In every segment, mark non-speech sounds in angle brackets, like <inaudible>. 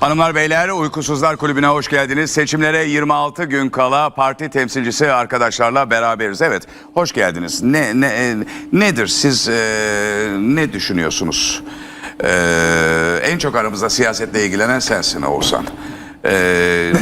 Hanımlar beyler uykusuzlar kulübüne hoş geldiniz. Seçimlere 26 gün kala parti temsilcisi arkadaşlarla beraberiz. Evet hoş geldiniz. Ne, ne e, nedir siz e, ne düşünüyorsunuz? E, en çok aramızda siyasetle ilgilenen sensin Oğuzhan. E,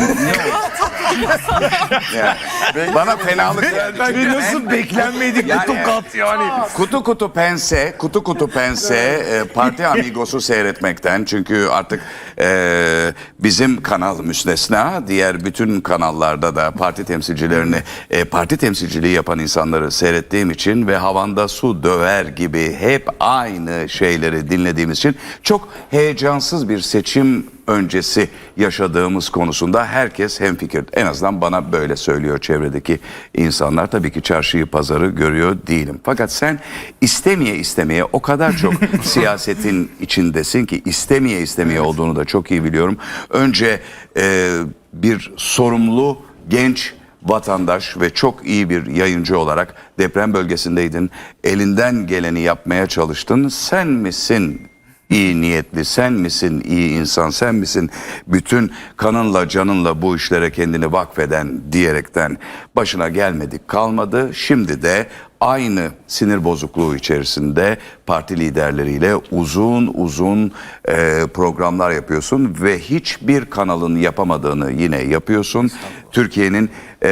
Yani, bana fenalık geldi. Ve nasıl beklenmedik bir Yani- tokat yani. Kutu kutu pense, kutu kutu pense e, Parti Amigos'u seyretmekten çünkü artık e, bizim kanal müstesna diğer bütün kanallarda da parti temsilcilerini e, parti temsilciliği yapan insanları seyrettiğim için ve havanda su döver gibi hep aynı şeyleri dinlediğimiz için çok heyecansız bir seçim öncesi yaşadığımız konusunda herkes hemfikir. En azından bana böyle söylüyor çevredeki insanlar. Tabii ki çarşıyı pazarı görüyor değilim. Fakat sen istemeye istemeye o kadar çok <laughs> siyasetin içindesin ki istemeye istemeye olduğunu da çok iyi biliyorum. Önce e, bir sorumlu genç vatandaş ve çok iyi bir yayıncı olarak deprem bölgesindeydin. Elinden geleni yapmaya çalıştın. Sen misin iyi niyetli sen misin iyi insan sen misin bütün kanınla canınla bu işlere kendini vakfeden diyerekten başına gelmedik kalmadı. Şimdi de aynı sinir bozukluğu içerisinde parti liderleriyle uzun uzun e, programlar yapıyorsun ve hiçbir kanalın yapamadığını yine yapıyorsun. Türkiye'nin e,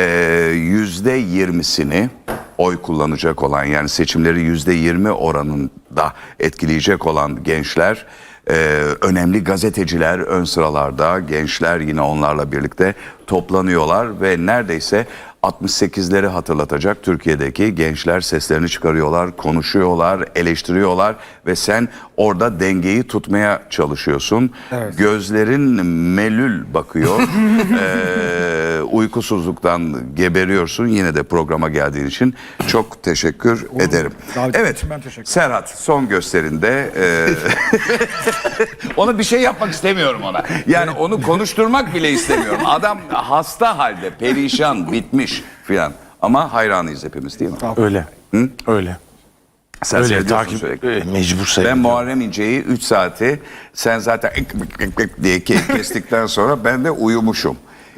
yüzde yirmisini oy kullanacak olan yani seçimleri yüzde yirmi oranında etkileyecek olan gençler e, önemli gazeteciler ön sıralarda gençler yine onlarla birlikte toplanıyorlar ve neredeyse 68'leri hatırlatacak Türkiye'deki gençler seslerini çıkarıyorlar, konuşuyorlar, eleştiriyorlar ve sen orada dengeyi tutmaya çalışıyorsun. Gözlerin melül bakıyor. <laughs> Ee, uykusuzluktan geberiyorsun. Yine de programa geldiğin için çok teşekkür ederim. Davet Evet. ben teşekkür ederim. Serhat son gösterinde e, <laughs> onu bir şey yapmak istemiyorum ona. Yani onu konuşturmak bile istemiyorum. Adam hasta halde, perişan, bitmiş filan. Ama hayranıyız hepimiz değil mi? Öyle. Öyle. Sen Öyle takip sürekli. e, mecbur Ben seyrediyorum. Muharrem İnce'yi 3 saati sen zaten ik, ik, ik, ik diye ke- <laughs> kestikten sonra ben de uyumuşum.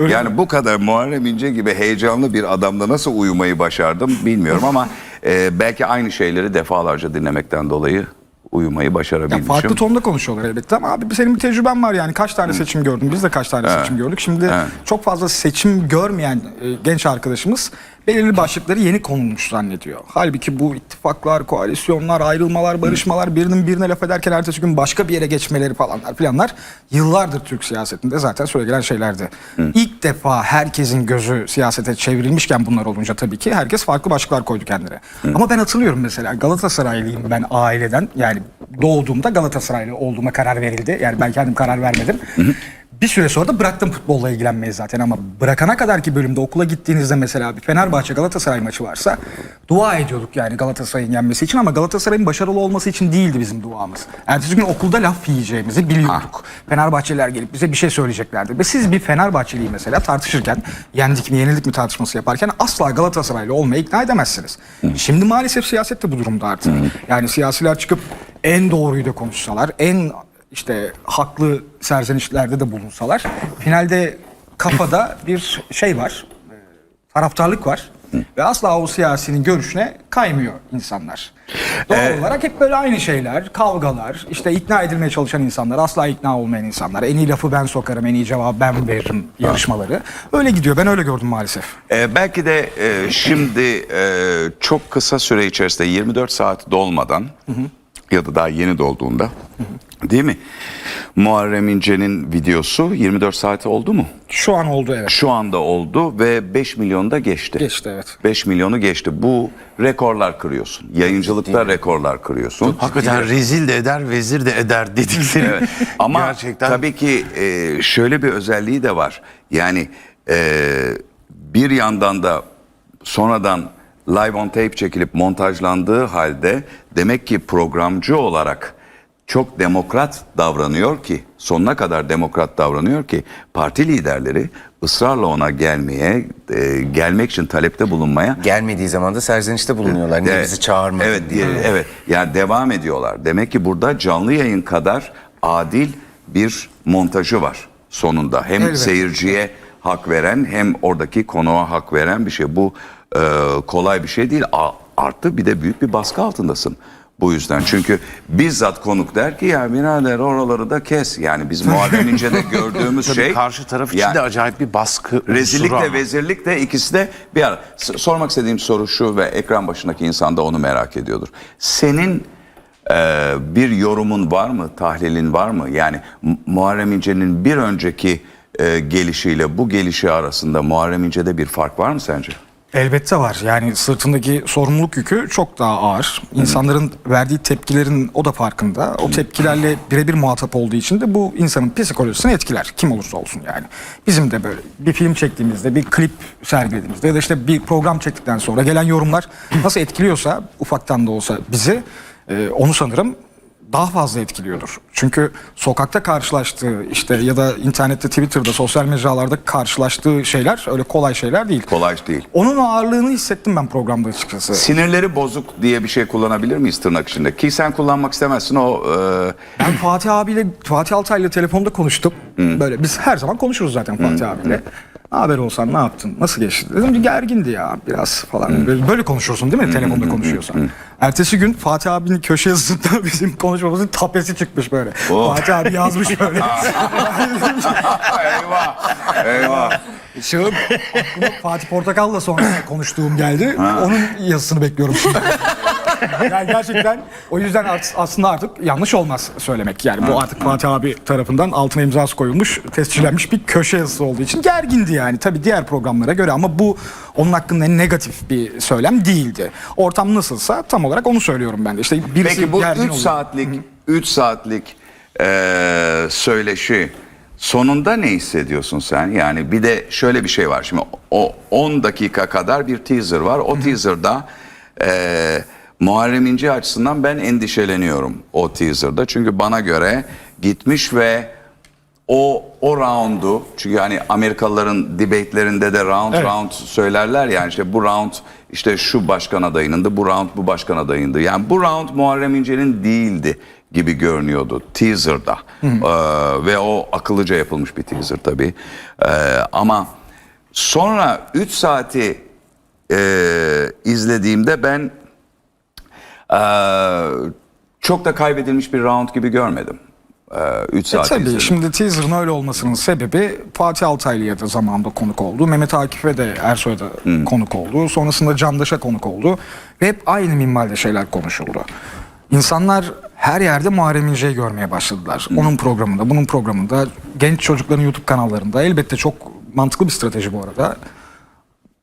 yani bu kadar Muharrem İnce gibi heyecanlı bir adamda nasıl uyumayı başardım bilmiyorum ama e, belki aynı şeyleri defalarca dinlemekten dolayı uyumayı Ya başarabilmişim. farklı tonda konuşuyorlar elbette ama abi senin bir tecrüben var yani. Kaç tane seçim gördün? Biz de kaç tane seçim gördük. Şimdi çok fazla seçim görmeyen e, genç arkadaşımız belirli başlıkları yeni konulmuş zannediyor. Halbuki bu ittifaklar, koalisyonlar, ayrılmalar, barışmalar birinin birine laf ederken ertesi gün başka bir yere geçmeleri falanlar filanlar yıllardır Türk siyasetinde zaten söylenen şeylerdi. İlk defa herkesin gözü siyasete çevrilmişken bunlar olunca tabii ki herkes farklı başlıklar koydu kendine. Ama ben hatırlıyorum mesela Galatasaraylıyım ben aileden yani doğduğumda Galatasaraylı olduğuma karar verildi. Yani ben kendim karar vermedim. Bir süre sonra da bıraktım futbolla ilgilenmeyi zaten ama bırakana kadar ki bölümde okula gittiğinizde mesela bir Fenerbahçe Galatasaray maçı varsa dua ediyorduk yani Galatasaray'ın yenmesi için ama Galatasaray'ın başarılı olması için değildi bizim duamız. Ertesi gün okulda laf yiyeceğimizi biliyorduk. Fenerbahçeliler gelip bize bir şey söyleyeceklerdi. Ve siz bir Fenerbahçeliyi mesela tartışırken yendik mi yenildik mi tartışması yaparken asla Galatasaraylı olmaya ikna edemezsiniz. Şimdi maalesef siyaset de bu durumda artık. Yani siyasiler çıkıp en doğruyu da konuşsalar, en işte haklı serzenişlerde de bulunsalar finalde kafada bir şey var, e, taraftarlık var ve asla o siyasinin görüşüne kaymıyor insanlar. Doğal olarak hep böyle aynı şeyler, kavgalar, işte ikna edilmeye çalışan insanlar, asla ikna olmayan insanlar, en iyi lafı ben sokarım, en iyi cevabı ben veririm yarışmaları. Öyle gidiyor, ben öyle gördüm maalesef. Ee, belki de e, şimdi e, çok kısa süre içerisinde 24 saat dolmadan ya da daha yeni dolduğunda değil mi? Muharrem İnce'nin videosu 24 saati oldu mu? Şu an oldu evet. Şu anda oldu ve 5 milyonu da geçti. Geçti, evet. 5 milyonu geçti. Bu rekorlar kırıyorsun. Yayıncılıkta rekorlar kırıyorsun. Hakikaten rezil de eder, vezir de eder dedikleri. Evet. Ama gerçekten tabii ki e, şöyle bir özelliği de var. Yani e, bir yandan da sonradan live on tape çekilip montajlandığı halde demek ki programcı olarak çok demokrat davranıyor ki sonuna kadar demokrat davranıyor ki parti liderleri ısrarla ona gelmeye e, gelmek için talepte bulunmaya Gelmediği zaman da serzenişte bulunuyorlar. Niye bizi çağırmadın? Evet, diye, evet. Yani devam ediyorlar. Demek ki burada canlı yayın kadar adil bir montajı var. sonunda. Hem Elbette. seyirciye hak veren hem oradaki konuğa hak veren bir şey. Bu e, kolay bir şey değil. A- artı bir de büyük bir baskı altındasın. Bu yüzden çünkü bizzat konuk der ki ya birader oraları da kes. Yani biz Muharrem İnce'de gördüğümüz <laughs> Tabii şey. karşı taraf için Yani- de acayip bir baskı Rezillik de vezirlik de ikisi de bir ara. S- Sormak istediğim soru şu ve ekran başındaki insan da onu merak ediyordur. Senin e, bir yorumun var mı, tahlilin var mı? Yani Mu- Muharrem İnce'nin bir önceki e, gelişiyle bu gelişi arasında Muharrem İnce'de bir fark var mı sence? Elbette var. Yani sırtındaki sorumluluk yükü çok daha ağır. İnsanların verdiği tepkilerin o da farkında. O tepkilerle birebir muhatap olduğu için de bu insanın psikolojisini etkiler. Kim olursa olsun yani. Bizim de böyle bir film çektiğimizde, bir klip sergilediğimizde ya da işte bir program çektikten sonra gelen yorumlar <clears throat> nasıl etkiliyorsa ufaktan da olsa bizi e, onu sanırım daha fazla etkiliyordur. Çünkü sokakta karşılaştığı işte ya da internette, Twitter'da, sosyal mecralarda karşılaştığı şeyler öyle kolay şeyler değil. Kolay değil. Onun ağırlığını hissettim ben programda açıkçası. Sinirleri bozuk diye bir şey kullanabilir miyiz tırnak içinde? Ki sen kullanmak istemezsin o e, Ben Fatih abiyle, Fatih Altaylı'yla telefonda konuştum. Böyle biz her zaman konuşuruz zaten Fatih abiyle. Ne haber olsan ne yaptın? Nasıl geçti? Dedim ki gergindi ya biraz falan. Böyle, böyle konuşursun değil mi telefonda konuşuyorsan? Ertesi gün Fatih abinin köşe yazısında <laughs> bizim konuşmamızın tapesi çıkmış böyle. Fatih abi yazmış böyle. <laughs> eyvah eyvah. Aklıma Fatih Portakal'la sonra konuştuğum geldi. Onun yazısını bekliyorum şimdi. <laughs> <laughs> yani gerçekten o yüzden art- aslında artık yanlış olmaz söylemek. Yani bu artık Fatih abi tarafından altına imzası koyulmuş, tescillenmiş bir köşe yazısı olduğu için gergindi yani. Tabii diğer programlara göre ama bu onun hakkında negatif bir söylem değildi. Ortam nasılsa tam olarak onu söylüyorum ben de. İşte birisi Peki bu gergin 3 oluyor. saatlik 3 saatlik eee, söyleşi sonunda ne hissediyorsun sen? Yani bir de şöyle bir şey var. Şimdi o 10 dakika kadar bir teaser var. O teaser'da eee Muharrem İnce açısından ben endişeleniyorum o teaser'da. Çünkü bana göre gitmiş ve o o roundu çünkü hani Amerikalıların debate'lerinde de round Evet. round söylerler yani işte bu round işte şu başkan adayınındı bu round bu başkan adayındı. Yani bu round Muharrem İnce'nin değildi gibi görünüyordu teaser'da. Ee, ve o akıllıca yapılmış bir teaser tabii. Ee, ama sonra 3 saati e, izlediğimde ben çok da kaybedilmiş bir round gibi görmedim. 3 E saat tabii izledim. şimdi teaser'ın öyle olmasının sebebi Fatih Altaylı'ya da zamanında konuk oldu. Mehmet Akif'e de Ersoy'a da konuk oldu. Sonrasında Candaş'a konuk oldu. Ve hep aynı minvalde şeyler konuşuldu. İnsanlar her yerde Muharrem İnce'yi görmeye başladılar. Onun programında, bunun programında, genç çocukların YouTube kanallarında. Elbette çok mantıklı bir strateji bu arada.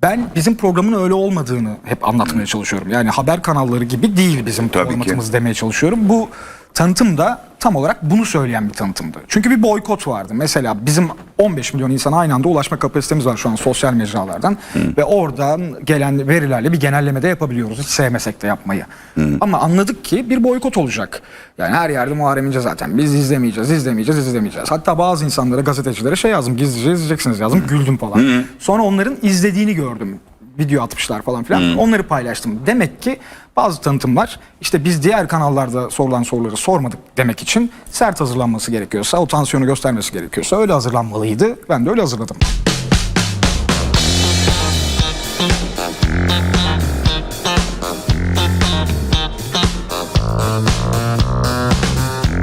Ben bizim programın öyle olmadığını hep anlatmaya çalışıyorum. Yani haber kanalları gibi değil bizim Tabii ki. formatımız demeye çalışıyorum. Bu tanıtım da tam olarak bunu söyleyen bir tanıtımdı. Çünkü bir boykot vardı. Mesela bizim 15 milyon insana aynı anda ulaşma kapasitemiz var şu an sosyal mecralardan. Ve oradan gelen verilerle bir genelleme de yapabiliyoruz. Hiç sevmesek de yapmayı. Ama anladık ki bir boykot olacak. Yani her yerde Muharrem İnce zaten. Biz izlemeyeceğiz, izlemeyeceğiz, izlemeyeceğiz. Hatta bazı insanlara, gazetecilere şey yazdım. Gizlice izleyeceksiniz yazdım. Güldüm falan. Sonra onların izlediğini gördüm video atmışlar falan filan. Onları paylaştım. Demek ki bazı tanıtımlar işte biz diğer kanallarda sorulan soruları sormadık demek için sert hazırlanması gerekiyorsa, o tansiyonu göstermesi gerekiyorsa öyle hazırlanmalıydı. Ben de öyle hazırladım.